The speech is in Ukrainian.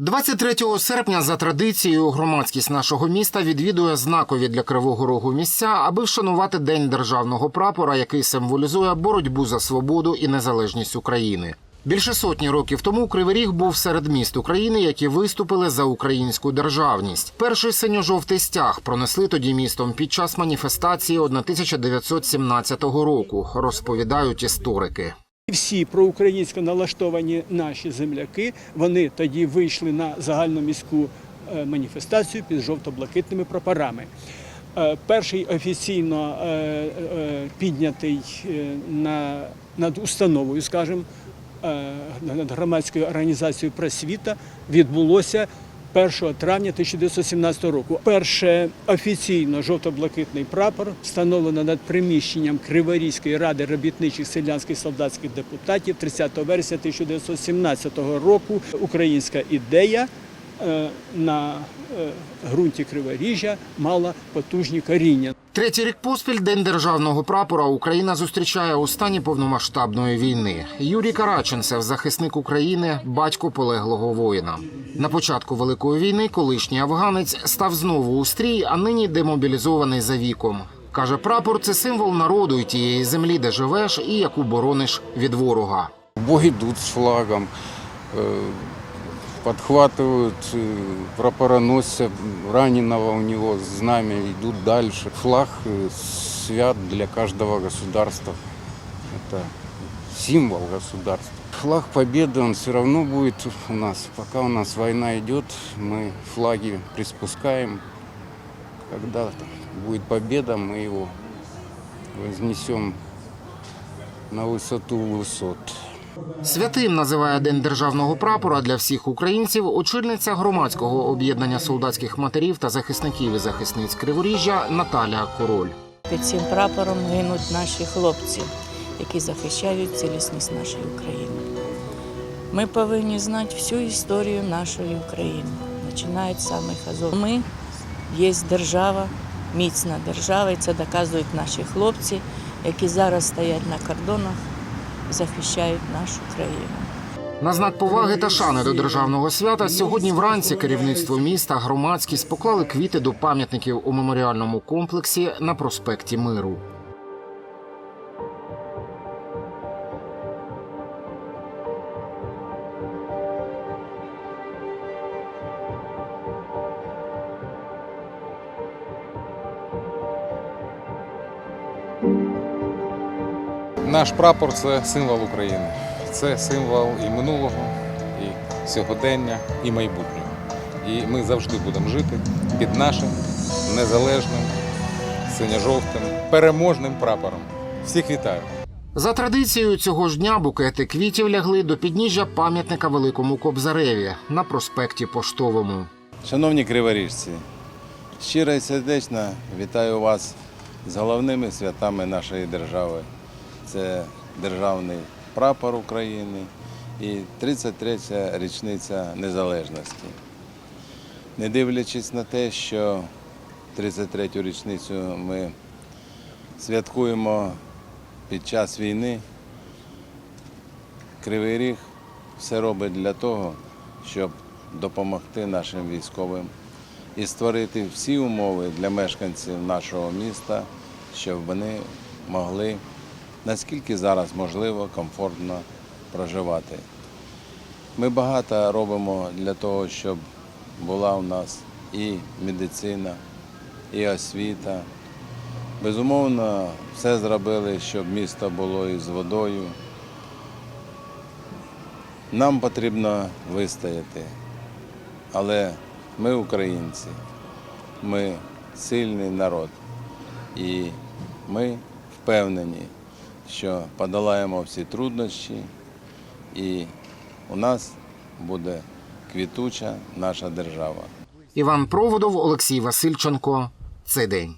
23 серпня за традицією громадськість нашого міста відвідує знакові для Кривого Рогу місця, аби вшанувати День державного прапора, який символізує боротьбу за свободу і незалежність України. Більше сотні років тому Кривий Ріг був серед міст України, які виступили за українську державність. Перший синьо-жовтий стяг пронесли тоді містом під час маніфестації 1917 року, розповідають історики. Всі проукраїнсько налаштовані наші земляки, вони тоді вийшли на загальноміську е, маніфестацію під жовто-блакитними прапорами. Е, Перший офіційно е, піднятий на, над установою, скажімо, над громадською організацією просвіта відбулося 1 травня 1917 року. Перше офіційно жовто-блакитний прапор встановлено над приміщенням Криворізької ради робітничих селянських солдатських депутатів 30 вересня 1917 року. Українська ідея е, на е, ґрунті Криворіжжя мала потужні коріння. Третій рік поспіль День державного прапора Україна зустрічає у стані повномасштабної війни. Юрій Караченцев, захисник України, батько полеглого воїна. На початку великої війни колишній афганець став знову у стрій, а нині демобілізований за віком. Каже, прапор це символ народу і тієї землі, де живеш, і яку борониш від ворога. В бой идут с флагом, э, подхватывают э, прапороносца, раненого у него знамя, идут дальше. Флаг э, свят для каждого государства. Это символ государства. Флаг победы, он все равно будет у нас. Пока у нас война идет, мы флаги приспускаем. Когда будет победа, мы его вознесем на высоту высот. Святим називає День державного прапора для всіх українців очільниця громадського об'єднання солдатських матерів та захисників і захисниць Криворіжжя Наталя Король. Під цим прапором гинуть наші хлопці, які захищають цілісність нашої України. Ми повинні знати всю історію нашої України, починають з самих азов. Ми є держава, міцна держава, і це доказують наші хлопці, які зараз стоять на кордонах, захищають нашу країну. На знак поваги та шани до державного свята сьогодні вранці керівництво міста, громадськість поклали квіти до пам'ятників у меморіальному комплексі на проспекті Миру. Наш прапор це символ України. Це символ і минулого, і сьогодення, і майбутнього. І ми завжди будемо жити під нашим незалежним, синьо-жовтим, переможним прапором. Всіх вітаю! За традицією цього ж дня букети квітів лягли до підніжжя пам'ятника Великому Кобзареві на проспекті Поштовому. Шановні криворіжці, щиро і сердечно вітаю вас з головними святами нашої держави. Це державний прапор України і 33-я річниця незалежності. Не дивлячись на те, що 33-ю річницю ми святкуємо під час війни, Кривий Ріг все робить для того, щоб допомогти нашим військовим і створити всі умови для мешканців нашого міста, щоб вони могли, наскільки зараз можливо, комфортно проживати. Ми багато робимо для того, щоб була у нас і медицина, і освіта. Безумовно, все зробили, щоб місто було із водою. Нам потрібно вистояти. Але ми українці, ми сильний народ. І ми впевнені, що подолаємо всі труднощі, і у нас буде квітуча наша держава. Іван Проводов, Олексій Васильченко. Цей день.